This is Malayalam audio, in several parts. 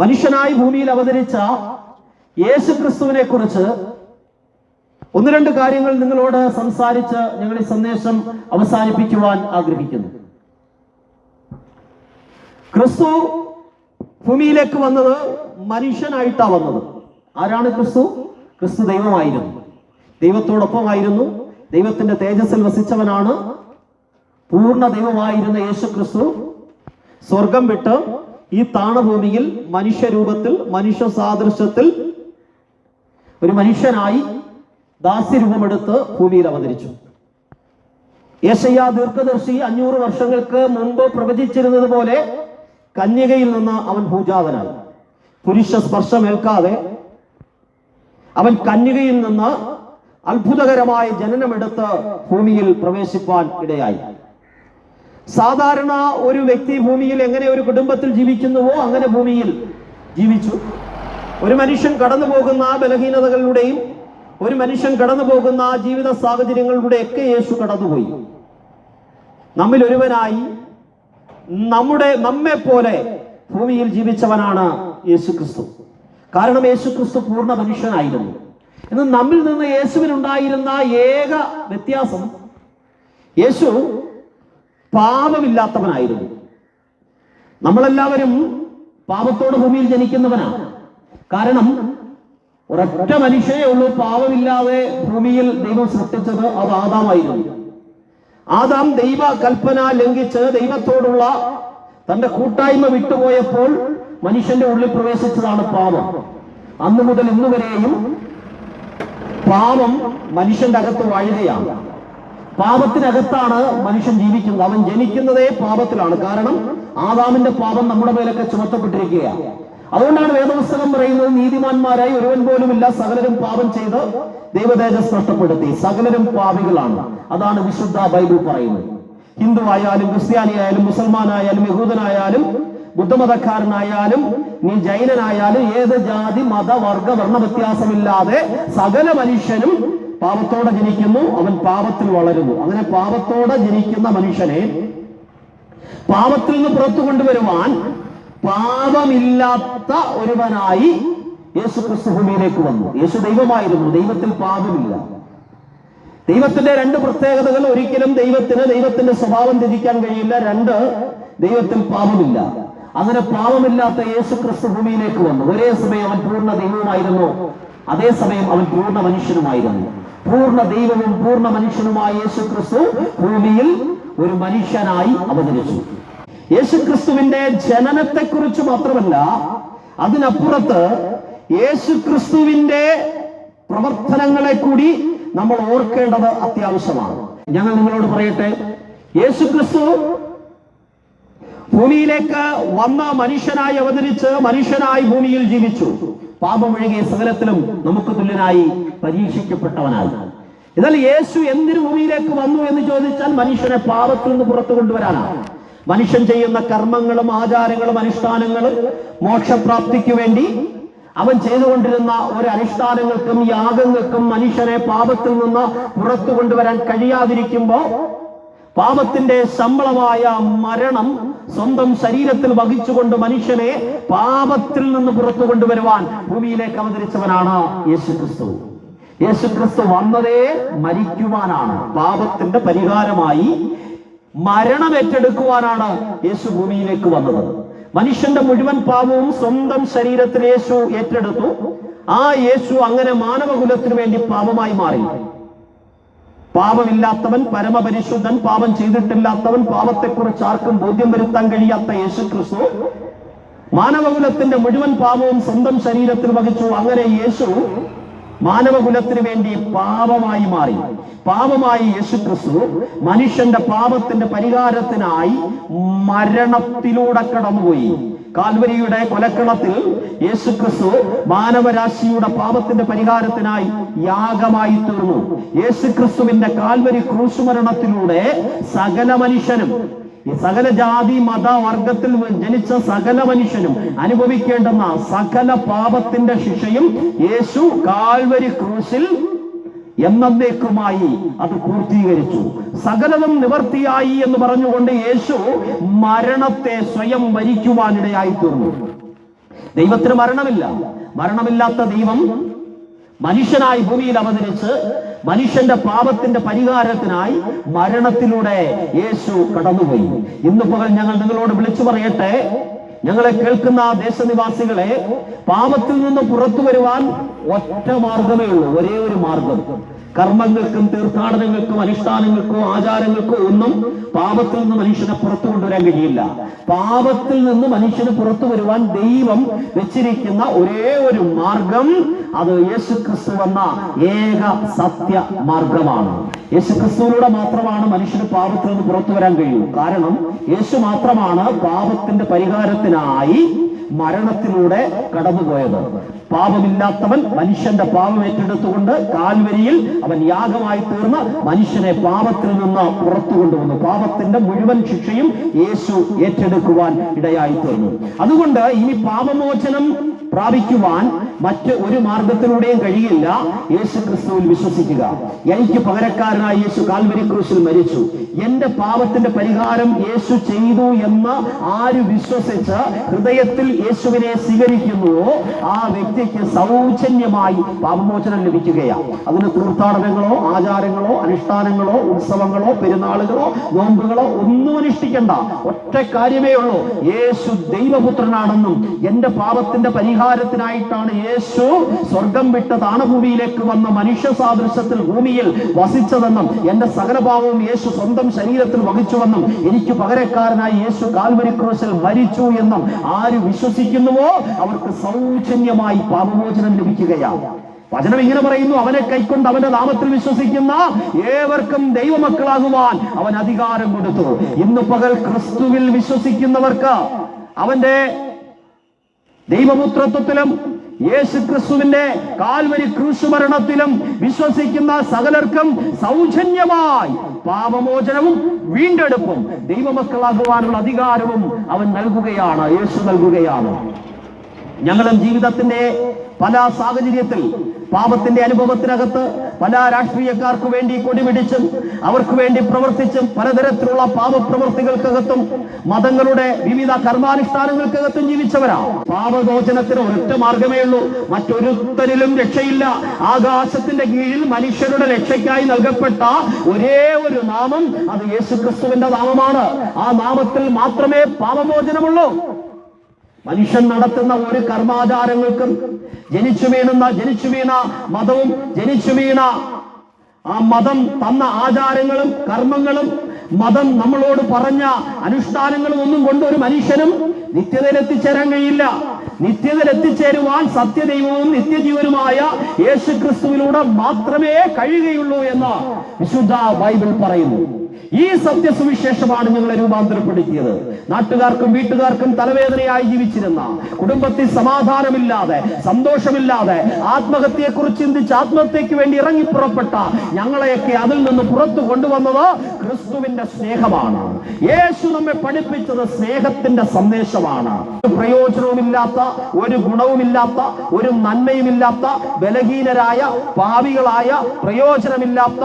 മനുഷ്യനായി ഭൂമിയിൽ അവതരിച്ച യേശു ക്രിസ്തുവിനെ കുറിച്ച് ഒന്ന് രണ്ട് കാര്യങ്ങൾ നിങ്ങളോട് സംസാരിച്ച് ഞങ്ങൾ ഈ സന്ദേശം അവസാനിപ്പിക്കുവാൻ ആഗ്രഹിക്കുന്നു. ക്രിസ്തു ഭൂമിയിലേക്ക് വന്നത് മനുഷ്യനായിട്ടാ വന്നത്. ആരാണ് ക്രിസ്തു? ക്രിസ്തു ദൈവമായിരുന്നു. ദൈവത്തോടൊപ്പമായിരുന്നു. ദൈവത്തിന്റെ തേജസ്സിൽ വസിച്ചവനാണ്. പൂർണ ദൈവമായിരുന്ന യേശു ക്രിസ്തു സ്വർഗം വിട്ട് ഈ താണഭൂമിയിൽ മനുഷ്യരൂപത്തിൽ മനുഷ്യ സാദൃശ്യത്തിൽ ഒരു മനുഷ്യനായി ദാസ്യരൂപമെടുത്ത് ഭൂമിയിൽ അവതരിച്ചു. യേശയ്യ ദീർഘദർശി അഞ്ഞൂറ് വർഷങ്ങൾക്ക് മുമ്പ് പ്രവചിച്ചിരുന്നത് പോലെ കന്യകയിൽ നിന്ന് അവൻ ഭൂജാതനായി. പുരുഷ സ്പർശമേൽക്കാതെ അവൻ കന്യകയിൽ നിന്ന് അത്ഭുതകരമായ ജനനമെടുത്ത് ഭൂമിയിൽ പ്രവേശിപ്പാൻ ഇടയായി. സാധാരണ ഒരു വ്യക്തി ഭൂമിയിൽ എങ്ങനെ ഒരു കുടുംബത്തിൽ ജീവിക്കുന്നുവോ അങ്ങനെ ഭൂമിയിൽ ജീവിച്ചു. ഒരു മനുഷ്യൻ കടന്നു പോകുന്ന ബലഹീനതകളിലൂടെയും ഒരു മനുഷ്യൻ കടന്നു പോകുന്ന ജീവിത സാഹചര്യങ്ങളിലൂടെയൊക്കെ യേശു കടന്നുപോയി. നമ്മിൽ ഒരുവനായി നമ്മുടെ നമ്മെ പോലെ ഭൂമിയിൽ ജീവിച്ചവനാണ് യേശു ക്രിസ്തു കാരണം യേശു ക്രിസ്തു പൂർണ മനുഷ്യനായിരുന്നു. എന്ന് നമ്മിൽ നിന്ന് യേശുവിനുണ്ടായിരുന്ന ഏക വ്യത്യാസം യേശു പാപമില്ലാത്തവനായിരുന്നു. നമ്മളെല്ലാവരും പാപത്തോട് ഭൂമിയിൽ ജനിക്കുന്നവനാണ് കാരണം ഒരൊറ്റ മനുഷ്യനേ ഉള്ളൂ പാപമില്ലാതെ ഭൂമിയിൽ ദൈവം സൃഷ്ടിച്ചത് അത് ആദാമായിരുന്നു. ആദാം ദൈവ കൽപ്പന ലംഘിച്ച് ദൈവത്തോടുള്ള തന്റെ കൂട്ടായ്മ വിട്ടുപോയപ്പോൾ മനുഷ്യന്റെ ഉള്ളിൽ പ്രവേശിച്ചതാണ് പാപം. അന്നു മുതൽ ഇന്നുവരെയും പാപം മനുഷ്യന്റെ അകത്ത് വാഴുകയാണ്. പാപത്തിനകത്താണ് മനുഷ്യൻ ജീവിക്കുന്നത്. അവൻ ജനിക്കുന്നതേ പാപത്തിലാണ്. കാരണം ആദാമിന്റെ പാപം നമ്മുടെ മേലൊക്കെ ചുമത്തപ്പെട്ടിരിക്കുകയാണ് അതുകൊണ്ടാണ് വേദപുസ്തകം പറയുന്നത് നീതിമാന്മാരായി ഒരുവൻ പോലുമില്ല. സകലരും പാപം ചെയ്ത് ദൈവതേജസ് നഷ്ടപ്പെടുത്തി. സകലരും പാപികളാണ്. അതാണ് വിശുദ്ധ ബൈബിൾ പറയുന്നത്. ഹിന്ദു ആയാലും ക്രിസ്ത്യാനി ആയാലും മുസൽമാനായാലും യഹൂദനായാലും ബുദ്ധമതക്കാരനായാലും നീ ജൈനനായാലും ഏത് ജാതി മത വർഗ വർണ വ്യത്യാസമില്ലാതെ സകല മനുഷ്യനും പാപത്തോടെ ജനിക്കുന്നു അവൻ പാപത്തിൽ വളരുന്നു. അങ്ങനെ പാപത്തോടെ ജനിക്കുന്ന മനുഷ്യനെ പാപത്തിൽ നിന്ന് പുറത്തു കൊണ്ടുവരുവാൻ പാപമില്ലാത്ത ഒരുവനായി യേശു ക്രിസ്തു ഭൂമിയിലേക്ക് വന്നു. യേശു ദൈവമായിരുന്നു. ദൈവത്തിൽ പാപമില്ല. ദൈവത്തിന്റെ രണ്ട് പ്രത്യേകതകൾ ഒരിക്കലും ദൈവത്തിന് ദൈവത്തിന്റെ സ്വഭാവം തിരിക്കാൻ കഴിയില്ല. രണ്ട് ദൈവത്തിൽ പാപമില്ല. അങ്ങനെ പാപമില്ലാത്ത യേശു ക്രിസ്തു ഭൂമിയിലേക്ക് വന്നു. ഒരേ സമയം അവൻ പൂർണ ദൈവമായിരുന്നു അതേസമയം അവൻ പൂർണ മനുഷ്യനുമായിരുന്നു. പൂർണ ദൈവവും പൂർണ മനുഷ്യനുമായ യേശു ക്രിസ്തു ഭൂമിയിൽ ഒരു മനുഷ്യനായി അവതരിച്ചു. യേശു ക്രിസ്തുവിന്റെ ജനനത്തെക്കുറിച്ച് മാത്രമല്ല അതിനപ്പുറത്ത് യേശു ക്രിസ്തുവിന്റെ പ്രവർത്തനങ്ങളെ കൂടി നമ്മൾ ഓർക്കേണ്ടത് അത്യാവശ്യമാണ്. ഞങ്ങൾ നിങ്ങളോട് പറയട്ടെ യേശു ക്രിസ്തു ഭൂമിയിലേക്ക് വന്ന മനുഷ്യനായി അവതരിച്ച് മനുഷ്യനായി ഭൂമിയിൽ ജീവിച്ചു. പാപമൊഴികെ സകലത്തിലും നമുക്ക് തുല്യനായി പരീക്ഷിക്കപ്പെട്ടവനായി. എന്നാൽ യേശു എന്തിനു ഭൂമിയിലേക്ക് വന്നു എന്ന് ചോദിച്ചാൽ മനുഷ്യനെ പാപത്തിൽ നിന്ന് പുറത്തു കൊണ്ടുവരാനാണ്. മനുഷ്യൻ ചെയ്യുന്ന കർമ്മങ്ങളും ആചാരങ്ങളും അനുഷ്ഠാനങ്ങളും മോക്ഷപ്രാപ്തിക്ക് വേണ്ടി അവൻ ചെയ്തുകൊണ്ടിരുന്ന ഒരു അനുഷ്ഠാനങ്ങൾക്കും യാഗങ്ങൾക്കും മനുഷ്യനെ പാപത്തിൽ നിന്ന് പുറത്തു കൊണ്ടുവരാൻ കഴിയാതിരിക്കുമ്പോ പാപത്തിന്റെ ശമ്പളമായ മരണം സ്വന്തം ശരീരത്തിൽ വഹിച്ചുകൊണ്ട് മനുഷ്യനെ പാപത്തിൽ നിന്ന് പുറത്തു കൊണ്ടുവരുവാൻ ഭൂമിയിലേക്ക് അവതരിച്ചവനാണ് യേശു ക്രിസ്തു യേശു ക്രിസ്തു വന്നതേ മരിക്കുവാനാണ്. പാപത്തിന്റെ പരിഹാരമായി മരണം ഏറ്റെടുക്കുവാനാണ് യേശു ഭൂമിയിലേക്ക് വന്നത്. മനുഷ്യന്റെ മുഴുവൻ പാപവും സ്വന്തം ശരീരത്തിൽ യേശു ഏറ്റെടുത്തു. ആ യേശു അങ്ങനെ മാനവകുലത്തിനു വേണ്ടി പാപമായി മാറി. പാപമില്ലാത്തവൻ പരമപരിശുദ്ധൻ പാപം ചെയ്തിട്ടില്ലാത്തവൻ പാപത്തെക്കുറിച്ച് ആർക്കും ബോധ്യം വരുത്താൻ കഴിയാത്ത യേശു ക്രിസ്തു മാനവകുലത്തിന്റെ മുഴുവൻ പാപവും സ്വന്തം ശരീരത്തിൽ വഹിച്ചു. അങ്ങനെ യേശു മാനവകുലത്തിന് വേണ്ടി പാപമായി മാറി. പാപമായി യേശു ക്രിസ്തു മനുഷ്യന്റെ പാപത്തിന്റെ പരിഹാരത്തിനായി മരണത്തിലൂടെ കടന്നുപോയി. കാൽവരിയുടെ കൊലക്കളത്തിൽ യേശു ക്രിസ്തു മാനവരാശിയുടെ പാപത്തിന്റെ പരിഹാരത്തിനായി യാഗമായി തീർന്നു. യേശു ക്രിസ്തുവിന്റെ കാൽവരി ക്രൂശുമരണത്തിലൂടെ സകല മനുഷ്യനും സകല ജാതി മത വർഗത്തിൽ ജനിച്ച സകല മനുഷ്യനും അനുഭവിക്കേണ്ടുന്ന സകല പാപത്തിന്റെ ശിക്ഷയും യേശു കാൽവരി ക്രൂശിൽ എന്നേക്കുമായി അത് പൂർത്തീകരിച്ചു. സകലതും നിവർത്തിയായി എന്ന് പറഞ്ഞുകൊണ്ട് യേശു മരണത്തെ സ്വയം വരിക്കുവാനിടയായി തീർന്നു ദൈവത്തിന് മരണമില്ല. മരണമില്ലാത്ത ദൈവം മനുഷ്യനായി ഭൂമിയിൽ അവതരിച്ച് മനുഷ്യന്റെ പാപത്തിന്റെ പരിഹാരത്തിനായി മരണത്തിലൂടെ യേശു കടന്നുപോയി. ഇന്ന് പകൽ ഞങ്ങൾ നിങ്ങളോട് വിളിച്ചു പറയട്ടെ? ഞങ്ങളെ കേൾക്കുന്ന ആ ദേശനിവാസികളെ പാപത്തിൽ നിന്ന് പുറത്തു വരുവാൻ ഒറ്റ മാർഗമേ ഉള്ളൂ ഒരേ ഒരു മാർഗം. കർമ്മങ്ങൾക്കും തീർത്ഥാടനങ്ങൾക്കും അനുഷ്ഠാനങ്ങൾക്കും ആചാരങ്ങൾക്കും ഒന്നും പാപത്തിൽ നിന്ന് മനുഷ്യനെ പുറത്തു കൊണ്ടുവരാൻ കഴിയില്ല. പാപത്തിൽ നിന്ന് മനുഷ്യന് പുറത്തു വരുവാൻ ദൈവം വെച്ചിരിക്കുന്ന ഒരേ ഒരു മാർഗം അത് യേശു ക്രിസ്തു ഏക സത്യ മാർഗമാണ്. യേശു ക്രിസ്തുവിലൂടെ മാത്രമാണ് മനുഷ്യന് പാപത്തിൽ നിന്ന് പുറത്തു വരാൻ കഴിയൂ. കാരണം യേശു മാത്രമാണ് പാപത്തിന്റെ പരിഹാരത്തിനായി മരണത്തിലൂടെ കടന്നുപോയത്. പാപമില്ലാത്തവൻ മനുഷ്യന്റെ പാപം ഏറ്റെടുത്തുകൊണ്ട് കാൽവരിയിൽ അവൻ യാഗമായി തീർന്ന് മനുഷ്യനെ പാപത്തിൽ നിന്ന് പുറത്തു കൊണ്ടുവന്നു. പാപത്തിന്റെ മുഴുവൻ ശിക്ഷയും യേശു ഏറ്റെടുക്കുവാൻ ഇടയായി തീർന്നു. അതുകൊണ്ട് ഇനി പാപമോചനം പ്രാപിക്കുവാൻ മറ്റ് ഒരു മാർഗത്തിലൂടെയും കഴിയില്ല. യേശു ക്രിസ്തുവിൽ വിശ്വസിക്കുക. എനിക്ക് പകരക്കാരനായി യേശു കാൽവരി ക്രൂശിൽ മരിച്ചു. എന്റെ പാപത്തിന്റെ പരിഹാരം യേശു ചെയ്തു എന്ന് ആര് വിശ്വസിച്ച് ഹൃദയത്തിൽ യേശുവിനെ സ്വീകരിക്കുന്നുവോ ആ വ്യക്തിക്ക് സൗജന്യമായി പാപമോചനം ലഭിക്കുകയാണ്. അതിന് തീർത്ഥാടനങ്ങളോ ആചാരങ്ങളോ അനുഷ്ഠാനങ്ങളോ ഉത്സവങ്ങളോ പെരുന്നാളുകളോ നോമ്പുകളോ ഒന്നും അനുഷ്ഠിക്കണ്ട. ഒറ്റ കാര്യമേ ഉള്ളൂ. യേശു ദൈവപുത്രനാണെന്നും എന്റെ പാപത്തിന്റെ പരിഹാരത്തിനായിട്ടാണ് യേശു സ്വർഗം വിട്ട താണഭൂമിയിലേക്ക് വന്ന മനുഷ്യ സാദൃശ്യത്തിൽ ഭൂമിയിൽ വസിച്ചതെന്നും എന്റെ സകലഭാവവും യേശു സ്വന്തം ശരീരത്തിൽ വഹിച്ചുവെന്നും എനിക്ക് പകരക്കാരനായി യേശു കാൽവരി ക്രൂശിൽ മരിച്ചു എന്നും ആര് വിശ്വസിക്കുന്നുവോ അവർക്ക് സൗജന്യമായി പാപമോചനം ലഭിക്കുകയാണ്. വചനം ഇങ്ങനെ പറയുന്നു അവനെ കൈക്കൊണ്ട് അവന്റെ നാമത്തിൽ വിശ്വസിക്കുന്ന ഏവർക്കും ദൈവമക്കളാകുവാൻ അവൻ അധികാരം കൊടുത്തു. ഇന്ന് പകൽ ക്രിസ്തുവിൽ വിശ്വസിക്കുന്നവർക്ക് അവന്റെ ദൈവപുത്രത്വത്തിലും യേശു ക്രിസ്തുവിന്റെ കാൽവരി ക്രൂശുമരണത്തിലും വിശ്വസിക്കുന്ന സകലർക്കും സൗജന്യമായി പാപമോചനവും വീണ്ടെടുപ്പും ദൈവമക്കളാകുവാനുള്ള അധികാരവും അവൻ നൽകുകയാണ് യേശു നൽകുകയാണ്. ഞങ്ങളും ജീവിതത്തിന്റെ പല സാഹചര്യത്തിൽ പാപത്തിന്റെ അനുഭവത്തിനകത്ത് പല രാഷ്ട്രീയക്കാർക്ക് വേണ്ടി കൊടിപിടിച്ചും അവർക്ക് വേണ്ടി പ്രവർത്തിച്ചും പലതരത്തിലുള്ള പാപപ്രവർത്തികൾക്കകത്തും മതങ്ങളുടെ വിവിധ കർമാനുഷ്ഠാനങ്ങൾക്കകത്തും ജീവിച്ചവരാ. പാപമോചനത്തിന് ഒരൊറ്റ മാർഗമേ ഉള്ളൂ. മറ്റൊരുത്തരിലും രക്ഷയില്ല. ആകാശത്തിന്റെ കീഴിൽ മനുഷ്യരുടെ രക്ഷയ്ക്കായി നൽകപ്പെട്ട ഒരേ ഒരു നാമം അത് യേശുക്രിസ്തുവിന്റെ നാമമാണ്. ആ നാമത്തിൽ മാത്രമേ പാപമോചനമുള്ളൂ. മനുഷ്യൻ നടത്തുന്ന ഒരു കർമാചാരങ്ങൾക്കും ജനിച്ചു വീണുന്ന ജനിച്ചു വീണ മതവും ജനിച്ചു വീണ ആ മതം തന്ന ആചാരങ്ങളും കർമ്മങ്ങളും മതം നമ്മളോട് പറഞ്ഞ അനുഷ്ഠാനങ്ങളും ഒന്നും കൊണ്ട് ഒരു മനുഷ്യനും നിത്യതയിൽ എത്തിച്ചേരാൻ കഴിയില്ല നിത്യതയിൽ എത്തിച്ചേരുവാൻ സത്യദൈവവും നിത്യജീവനുമായ യേശു ക്രിസ്തുവിലൂടെ മാത്രമേ കഴിയുകയുള്ളൂ എന്ന് വിശുദ്ധ ബൈബിൾ പറയുന്നു. ഈ സത്യസുവിശേഷമാണ് ഞങ്ങളെ രൂപാന്തരപ്പെടുത്തിയത്. നാട്ടുകാർക്കും വീട്ടുകാർക്കും തലവേദനയായി ജീവിച്ചിരുന്ന കുടുംബത്തിൽ സമാധാനമില്ലാതെ സന്തോഷമില്ലാതെ ആത്മഹത്യയെക്കുറിച്ച് ചിന്തിച്ച് ആത്മഹത്യക്ക് വേണ്ടി ഇറങ്ങിപ്പുറപ്പെട്ട ഞങ്ങളെയൊക്കെ അതിൽ നിന്ന് പുറത്തു കൊണ്ടുവന്നത് ക്രിസ്തുവിന്റെ സ്നേഹമാണ്. യേശു നമ്മെ പഠിപ്പിച്ചത് സ്നേഹത്തിന്റെ സന്ദേശമാണ്. പ്രയോജനവുമില്ലാത്ത ഒരു ഗുണവുമില്ലാത്ത ഒരു നന്മയുമില്ലാത്ത ബലഹീനരായ പാവികളായ പ്രയോജനമില്ലാത്ത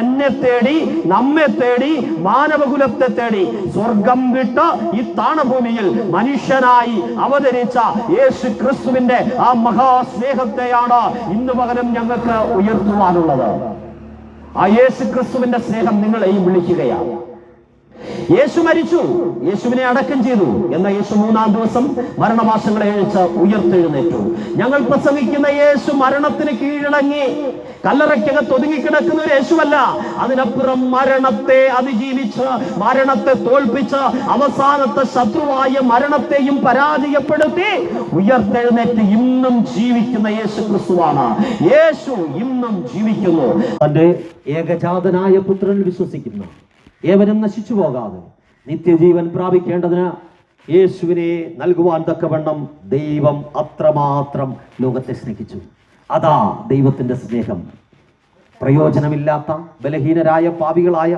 എന്നെ തേടി നമ്മെ തേടി മാനവകുലത്തെ തേടി സ്വർഗം വിട്ട് ഈ താണഭൂമിയിൽ മനുഷ്യനായി അവതരിച്ച യേശു ക്രിസ്തുവിന്റെ ആ മഹാസ്നേഹത്തെയാണ് ഇന്ന് പകരം ഞങ്ങൾക്ക് ഉയർത്തുവാനുള്ളത്. ആ യേശു ക്രിസ്തുവിന്റെ സ്നേഹം നിങ്ങളെയും വിളിക്കുകയാണ്. യേശു മരിച്ചു. യേശുവിനെ അടക്കം ചെയ്തു. എന്ന യേശു മൂന്നാം ദിവസം മരണവാസങ്ങളെ അഴിച്ച് ഉയർത്തെഴുന്നേറ്റു. ഞങ്ങൾ പ്രസംഗിക്കുന്ന യേശു മരണത്തിന് കീഴടങ്ങി. കല്ലറയ്ക്കകത്ത് ഒതുങ്ങിക്കിടക്കുന്ന ഒരു യേശുവല്ല. അതിനപ്പുറം മരണത്തെ അതിജീവിച്ച് മരണത്തെ തോൽപ്പിച്ച് അവസാനത്തെ ശത്രുവായ മരണത്തെയും പരാജയപ്പെടുത്തി ഉയർത്തെഴുന്നേറ്റ് ഇന്നും ജീവിക്കുന്ന യേശു ക്രിസ്തുവാണ്. യേശു ഇന്നും ജീവിക്കുന്നു. തന്റെ ഏകജാതനായ പുത്രൻ വിശ്വസിക്കുന്ന. ഏവനും നശിച്ചു പോകാതെ നിത്യജീവൻ പ്രാപിക്കേണ്ടതിന് യേശുവിനെ നൽകുവാൻ തക്കവണ്ണം ദൈവം അത്രമാത്രം ലോകത്തെ സ്നേഹിച്ചു. അതാ ദൈവത്തിന്റെ സ്നേഹം. പ്രയോജനമില്ലാത്ത ബലഹീനരായ പാപികളായ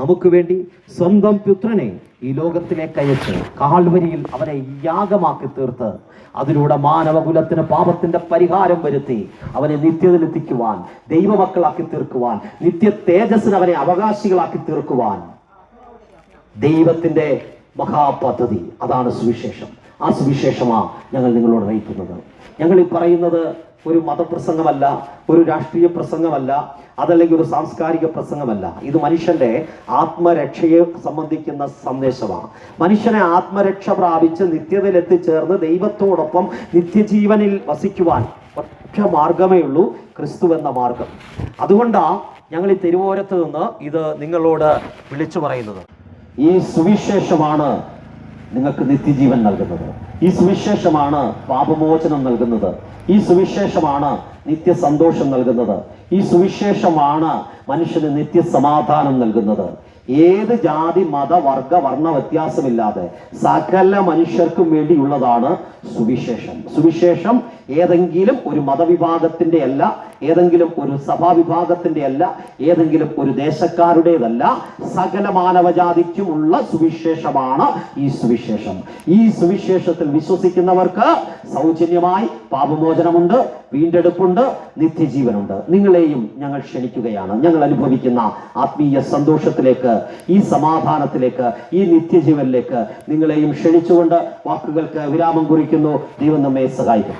നമുക്ക് വേണ്ടി സ്വന്തം പുത്രനെ ഈ ലോകത്തിലേക്ക് അയച്ച് കാൽവരിയിൽ അവരെ യാഗമാക്കി തീർത്ത് അതിലൂടെ മാനവകുലത്തിന് പാപത്തിന്റെ പരിഹാരം വരുത്തി അവനെ നിത്യതയിലെത്തിക്കുവാൻ ദൈവമക്കളാക്കി തീർക്കുവാൻ നിത്യ തേജസ്സിന് അവനെ അവകാശികളാക്കി തീർക്കുവാൻ. ദൈവത്തിന്റെ മഹാപദ്ധതി അതാണ് സുവിശേഷം. ആ സുവിശേഷമാണ് ഞങ്ങൾ നിങ്ങളോട് അറിയിക്കുന്നത്. ഞങ്ങൾ ഈ പറയുന്നത് ഒരു മതപ്രസംഗമല്ല ഒരു രാഷ്ട്രീയ പ്രസംഗമല്ല അതല്ലെങ്കിൽ ഒരു സാംസ്കാരിക പ്രസംഗമല്ല. ഇത് മനുഷ്യന്റെ ആത്മരക്ഷയെ സംബന്ധിക്കുന്ന സന്ദേശമാണ്. മനുഷ്യനെ ആത്മരക്ഷ പ്രാപിച്ച് നിത്യതയിൽ എത്തിച്ചേർന്ന് ദൈവത്തോടൊപ്പം നിത്യജീവനിൽ വസിക്കുവാൻ ഒറ്റ മാർഗമേ ഉള്ളൂ ക്രിസ്തു എന്ന മാർഗം. അതുകൊണ്ടാണ് ഞങ്ങൾ ഈ തിരുവോരത്ത് നിന്ന് ഇത് നിങ്ങളോട് വിളിച്ചു പറയുന്നത്. ഈ സുവിശേഷമാണ് നിങ്ങൾക്ക് നിത്യജീവൻ നൽകുന്നത്. ഈ സുവിശേഷമാണ് പാപമോചനം നൽകുന്നത്. ഈ സുവിശേഷമാണ് നിത്യസന്തോഷം നൽകുന്നത്. ഈ സുവിശേഷമാണ് മനുഷ്യന് നിത്യസമാധാനം നൽകുന്നത്. ഏത് ജാതി മത വർഗ വർണ വ്യത്യാസമില്ലാതെ സകല മനുഷ്യർക്കും വേണ്ടിയുള്ളതാണ് സുവിശേഷം. സുവിശേഷം ഏതെങ്കിലും ഒരു മതവിഭാഗത്തിന്റെ അല്ല ഏതെങ്കിലും ഒരു സഭാവിഭാഗത്തിന്റെ അല്ല ഏതെങ്കിലും ഒരു ദേശക്കാരുടേതല്ല സകല മാനവജാതിക്കുമുള്ള സുവിശേഷമാണ് ഈ സുവിശേഷം. ഈ സുവിശേഷത്തിൽ വിശ്വസിക്കുന്നവർക്ക് സൗജന്യമായി പാപമോചനമുണ്ട് വീണ്ടെടുപ്പുണ്ട് നിത്യജീവനുണ്ട്. നിങ്ങളെയും ഞങ്ങൾ ക്ഷണിക്കുകയാണ്. ഞങ്ങൾ അനുഭവിക്കുന്ന ആത്മീയ സന്തോഷത്തിലേക്ക് ഈ സമാധാനത്തിലേക്ക് ഈ നിത്യജീവനിലേക്ക് നിങ്ങളെയും ക്ഷണിച്ചുകൊണ്ട് വാക്കുകൾക്ക് വിരാമം കുറിക്കുന്നു. ദൈവം നമ്മെ സഹായിക്കും